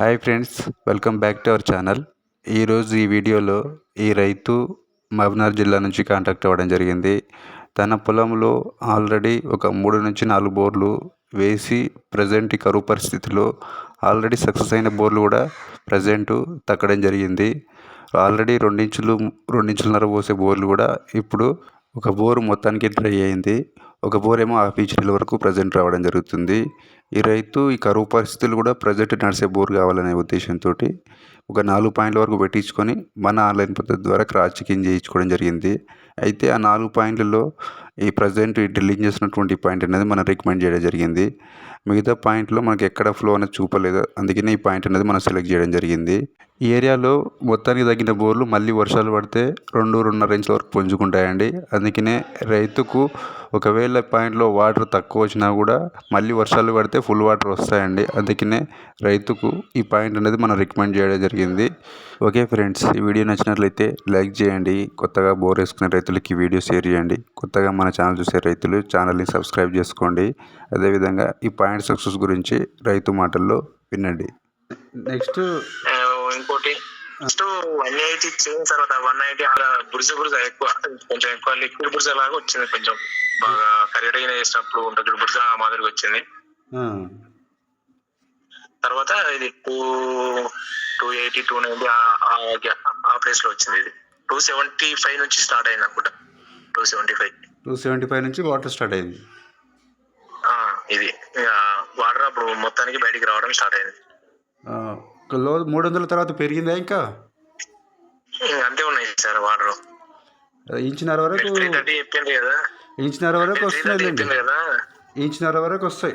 Hi friends welcome back to our channel. ఈరోజు ఈ వీడియోలో ఈ రైతు మహబూబ్నగర్ జిల్లా నుంచి కాంటాక్ట్ అవ్వడం జరిగింది. తన పొలంలో ఆల్రెడీ ఒక మూడు నుంచి నాలుగు బోర్లు వేసి ప్రజెంట్ ఈ కరువు పరిస్థితిలో ఆల్రెడీ సక్సెస్ అయిన బోర్లు కూడా ప్రజెంట్ తక్కడం జరిగింది. ఆల్రెడీ రెండించులు రెండించులన్నర పోసే బోర్లు కూడా ఇప్పుడు ఒక బోరు మొత్తానికి డ్రై అయింది. ఒక బోర్ ఏమో హాఫ్ ఇంచ్ వరకు ప్రజెంట్ రావడం జరుగుతుంది. ఈ రైతు ఈ కరువు పరిస్థితులు కూడా ప్రజెంట్ నడిసే బోర్ కావాలనే ఉద్దేశంతో ఒక నాలుగు పాయింట్ల వరకు పెట్టించుకొని మన ఆన్లైన్ పద్ధతి ద్వారా క్రాస్ చెకింగ్ చేయించుకోవడం జరిగింది. అయితే ఆ నాలుగు పాయింట్లలో ఈ ప్రజెంట్ ఈ డ్రిల్లింగ్ చేసినటువంటి పాయింట్ అనేది మనం రికమెండ్ చేయడం జరిగింది. మిగతా పాయింట్లో మనకి ఎక్కడ ఫ్లో అనేది చూపలేదు. అందుకనే ఈ పాయింట్ అనేది మనం సెలెక్ట్ చేయడం జరిగింది. ఈ ఏరియాలో మొత్తానికి తగ్గిన బోర్లు మళ్ళీ వర్షాలు పడితే రెండు రెండున్నర ఇంచుల వరకు పుంజుకుంటాయండి. అందుకనే రైతుకు ఒకవేళ పాయింట్లో వాటర్ తక్కువ వచ్చినా కూడా మళ్ళీ వర్షాలు పడితే ఫుల్ వాటర్ వస్తాయండి. అందుకనే రైతుకు ఈ పాయింట్ అనేది మనం రికమెండ్ చేయడం జరిగింది. ఓకే ఫ్రెండ్స్ ఈ వీడియో నచ్చినట్లయితే లైక్ చేయండి. కొత్తగా బోర్ వేసుకునే రైతులకి వీడియో షేర్ చేయండి. కొత్తగా మన ఛానల్ చూసే రైతులు ఛానల్ని సబ్స్క్రైబ్ చేసుకోండి. అదేవిధంగా ఈ పాయింట్ సక్సెస్ గురించి రైతు మాటల్లో వినండి. నెక్స్ట్ ఇంకోటి ఫస్ట్ వన్ ఎయిటీ ఇచ్చిన తర్వాత వన్ ఎయిటీ బుర్జ బుర్జ ఎక్కువ కొంచెం ఎక్కువ లిక్విడ్ బుర్జ లాగా వచ్చింది కొంచెం. బాగా కరిగడిగిన చేసినప్పుడు ఉంటుంది బుర్జ ఆ మాదిరిగా వచ్చింది. తర్వాత ఇది two two eighty two ninety ఆ ప్లేస్లో వచ్చింది ఇది. టూ సెవెంటీ ఫైవ్ నుంచి స్టార్ట్ అయింది అనుకుంటా. Two seventy five. Two seventy five నుంచి వాటర్ స్టార్ట్ అయింది. ఇది వాటర్ అప్పుడు మొత్తానికి బయటికి రావడం స్టార్ట్ అయింది. లో మూడు వందల తర్వాత పెరిగిందా ఇంకా? అంతే ఉన్నాయి సార్ వాటర్ ఇంచున్నర వరకు ఇంచున్నర వరకు వస్తున్నాయి కదా? ఇంచున్నర వరకు వస్తాయి.